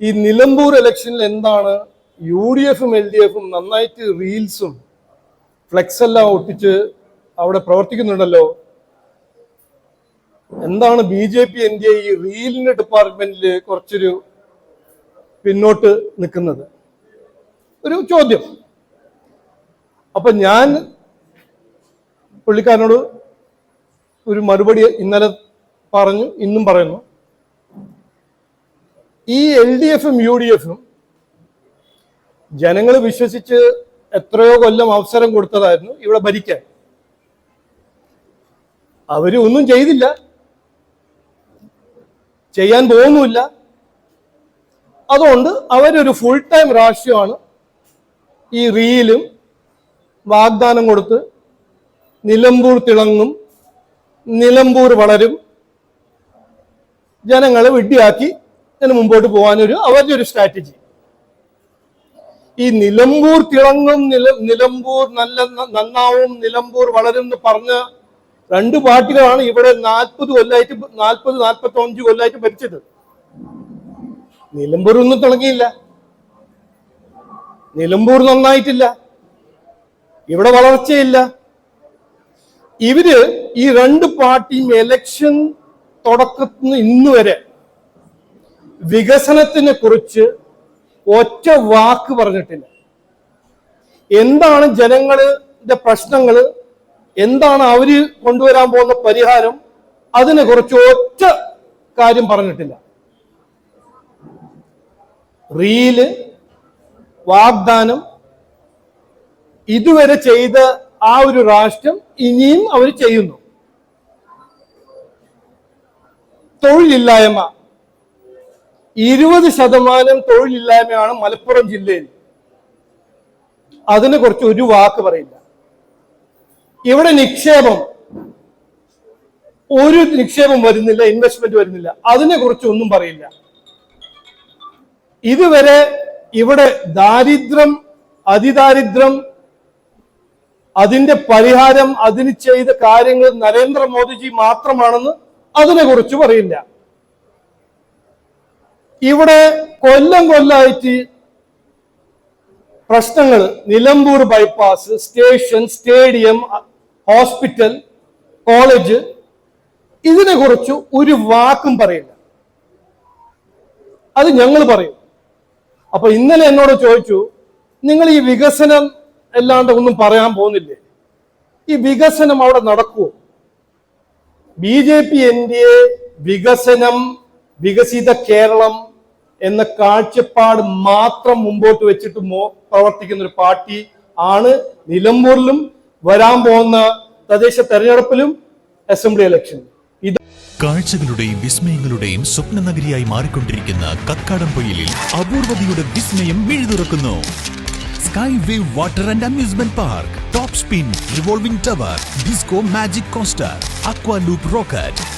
ഈ നിലമ്പൂർ ഇലക്ഷനിൽ എന്താണ് യു ഡി എഫും എൽ ഡി എഫും നന്നായിട്ട് റീൽസും ഫ്ലെക്സ് എല്ലാം ഒട്ടിച്ച് അവിടെ പ്രവർത്തിക്കുന്നുണ്ടല്ലോ? എന്താണ് B J P N D A ഈ റീലിന്റെ ഡിപ്പാർട്ട്മെന്റിൽ കുറച്ചൊരു പിന്നോട്ട് നിൽക്കുന്നത്? ഒരു ചോദ്യം. അപ്പൊ ഞാൻ പുള്ളിക്കാരനോട് ഒരു മറുപടി ഇന്നലെ പറഞ്ഞു ഇന്നും പറയുന്നു. ഈ എൽ ഡി എഫും യു ഡി എഫും ജനങ്ങൾ വിശ്വസിച്ച് എത്രയോ കൊല്ലം അവസരം കൊടുത്തതായിരുന്നു ഇവിടെ ഭരിക്കാൻ. അവർ ഒന്നും ചെയ്തില്ല. ചെയ്യാൻ പോകുന്നുമില്ല. അതുകൊണ്ട് അവരൊരു ഫുൾ ടൈം രാഷ്ട്രീയമാണ് ഈ റീലും വാഗ്ദാനം കൊടുത്ത് നിലമ്പൂർ തിളങ്ങും നിലമ്പൂർ വളരും ജനങ്ങളെ വിഡ്ഢിയാക്കി ഇതിന് മുമ്പോട്ട് പോകാനൊരു അവരുടെ ഒരു സ്ട്രാറ്റജി ഈ നിലമ്പൂർ തിളങ്ങും നില നിലമ്പൂർ നല്ല നന്നാവും നിലമ്പൂർ വളരും എന്ന് പറഞ്ഞ രണ്ട് പാർട്ടികളാണ് ഇവിടെ നാൽപ്പത് കൊല്ലായിട്ട് നാൽപ്പത് നാൽപ്പത്തി അഞ്ച് കൊല്ലായിട്ട് ഭരിച്ചത്. നിലമ്പൂർ ഒന്നും തിളങ്ങിയില്ല. നിലമ്പൂർ നന്നായിട്ടില്ല. ഇവിടെ വളർച്ചയില്ല. ഇവർ ഈ രണ്ട് പാർട്ടിയും എലക്ഷൻ തുടക്കത്തിന് ഇന്ന് വരെ വികസനത്തിനെ കുറിച്ച് ഒറ്റ വാക്ക് പറഞ്ഞിട്ടില്ല. എന്താണ് ജനങ്ങളുടെ പ്രശ്നങ്ങൾ? എന്താണ് അവർ കൊണ്ടുവരാൻ പോകുന്ന പരിഹാരം? അതിനെ കുറിച്ച് ഒറ്റ കാര്യം പറഞ്ഞിട്ടില്ല. റീൽ വാഗ്ദാനം ഇതുവരെ ചെയ്ത ആ ഒരു രാഷ്ട്രം ഇനിയും അവർ ചെയ്യുന്നു. തൊഴിലില്ലായ്മ. ഇരുപത് ശതമാനം തൊഴിലില്ലായ്മയാണ് മലപ്പുറം ജില്ലയിൽ. അതിനെ കുറിച്ച് ഒരു വാക്ക് പറയില്ല. ഇവിടെ നിക്ഷേപം ഒരു നിക്ഷേപം വരുന്നില്ല ഇൻവെസ്റ്റ്മെന്റ് വരുന്നില്ല. അതിനെ കുറിച്ച് ഒന്നും പറയില്ല. ഇതുവരെ ഇവിടെ ദാരിദ്ര്യം അതിദാരിദ്ര്യം അതിന്റെ പരിഹാരം അതിന് ചെയ്ത കാര്യങ്ങൾ നരേന്ദ്രമോദിജി മാത്രമാണെന്ന് അതിനെ കുറിച്ച് പറയില്ല. ഇവിടെ കൊല്ലം കൊല്ലായിട്ട് പ്രശ്നങ്ങൾ. Nilambur bypass station stadium hospital college ഇതിനെ കുറിച്ച് ഒരു വാക്കും പറയില്ല. അത് ഞങ്ങൾ പറയും. അപ്പൊ ഇന്നലെ എന്നോട് ചോദിച്ചു നിങ്ങൾ ഈ വികസനം അല്ലാണ്ട് ഒന്നും പറയാൻ പോകുന്നില്ലേ? ഈ വികസനം അവിടെ നടക്കുമോ B J P N D A വികസനം വികസിത കേരളം എന്ന കാഴ്ചപ്പാട് മാത്രം മുമ്പോട്ട് വെച്ചിട്ട് പ്രവർത്തിക്കുന്ന ഒരു പാർട്ടി ആണ് നിലമ്പൂരിലും വരാൻ പോകുന്ന തദ്ദേശ തെരഞ്ഞെടുപ്പിലും അസംബ്ലി ഇലക്ഷൻ ഇത് കാഴ്ചകളുടെയും വിസ്മയങ്ങളുടെയും സ്വപ്ന നഗരിയായി മാറിക്കൊണ്ടിരിക്കുന്ന കക്കാടംപൊയിലിൽ അപൂർവതയുടെ വിസ്മയം മിഴുതുറക്കുന്നു. Sky wave water and amusement park top spin revolving tower disco magic coaster aqua loop rocket